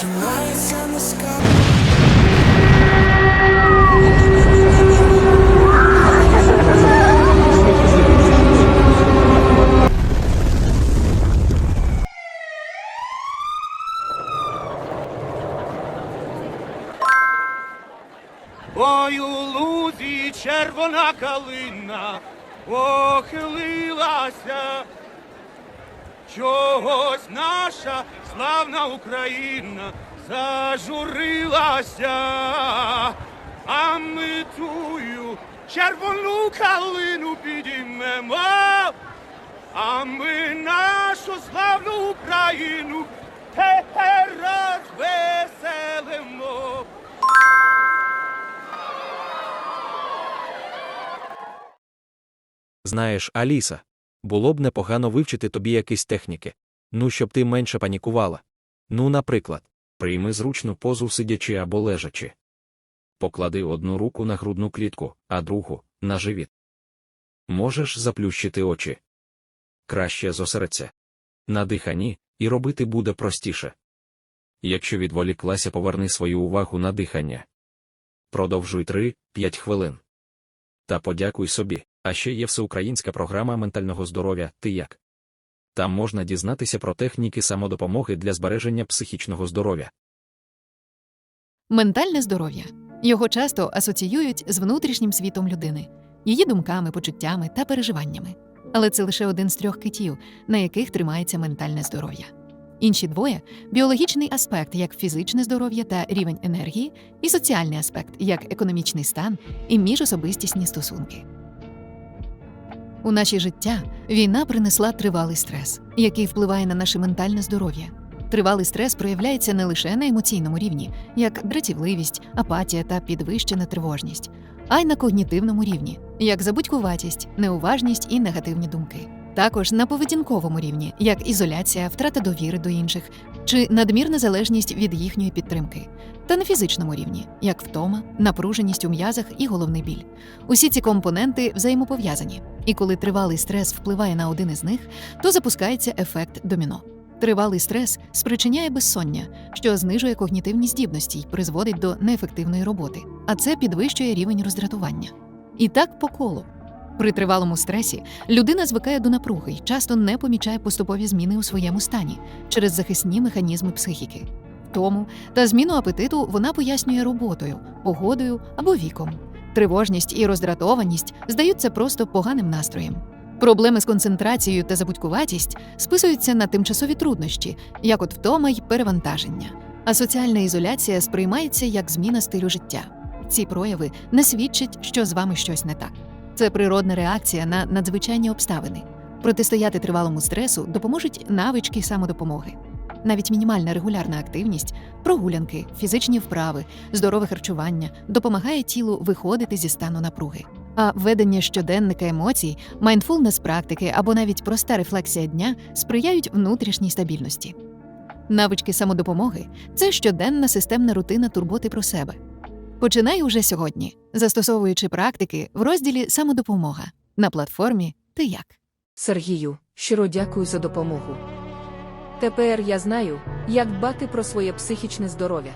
Тримається на скалах Ой, у лузі червона калина похилилася. Чогось наша славна Україна зажурилася, а ми тую червону калину підіймемо, а ми нашу славну Україну тепер розвеселимо. Знаєш, Аліса, було б непогано вивчити тобі якісь техніки. Ну, щоб ти менше панікувала. Ну, наприклад, прийми зручну позу сидячи або лежачи. Поклади одну руку на грудну клітку, а другу на живіт. Можеш заплющити очі. Краще зосередься. На диханні, і робити буде простіше. Якщо відволіклася, поверни свою увагу на дихання. Продовжуй 3-5 хвилин. Та подякуй собі. А ще є всеукраїнська програма ментального здоров'я Ти як. Там можна дізнатися про техніки самодопомоги для збереження психічного здоров'я. Ментальне здоров'я його часто асоціюють з внутрішнім світом людини, її думками, почуттями та переживаннями. Але це лише один з трьох китів, на яких тримається ментальне здоров'я. Інші двоє біологічний аспект як фізичне здоров'я та рівень енергії, і соціальний аспект як економічний стан і міжособистісні стосунки. У наше життя війна принесла тривалий стрес, який впливає на наше ментальне здоров'я. Тривалий стрес проявляється не лише на емоційному рівні, як дратівливість, апатія та підвищена тривожність, а й на когнітивному рівні, як забудькуватість, неуважність і негативні думки. Також на поведінковому рівні, як ізоляція, втрата довіри до інших чи надмірна залежність від їхньої підтримки, та на фізичному рівні, як втома, напруженість у м'язах і головний біль. Усі ці компоненти взаємопов'язані, і коли тривалий стрес впливає на один із них, то запускається ефект доміно. Тривалий стрес спричиняє безсоння, що знижує когнітивні здібності й призводить до неефективної роботи, а це підвищує рівень роздратування. І так по колу. При тривалому стресі людина звикає до напруги й часто не помічає поступові зміни у своєму стані через захисні механізми психіки. Тому та зміну апетиту вона пояснює роботою, погодою або віком. Тривожність і роздратованість здаються просто поганим настроєм. Проблеми з концентрацією та забудькуватість списуються на тимчасові труднощі, як от втома й перевантаження. А соціальна ізоляція сприймається як зміна стилю життя. Ці прояви не свідчать, що з вами щось не так. Це природна реакція на надзвичайні обставини. Протистояти тривалому стресу допоможуть навички самодопомоги. Навіть мінімальна регулярна активність, прогулянки, фізичні вправи, здорове харчування допомагає тілу виходити зі стану напруги. А ведення щоденника емоцій, майндфулнес практики або навіть проста рефлексія дня сприяють внутрішній стабільності. Навички самодопомоги це щоденна системна рутина турботи про себе. Починай уже сьогодні, застосовуючи практики в розділі Самодопомога на платформі Ти як. Сергію, щиро дякую за допомогу. Тепер я знаю, як дбати про своє психічне здоров'я.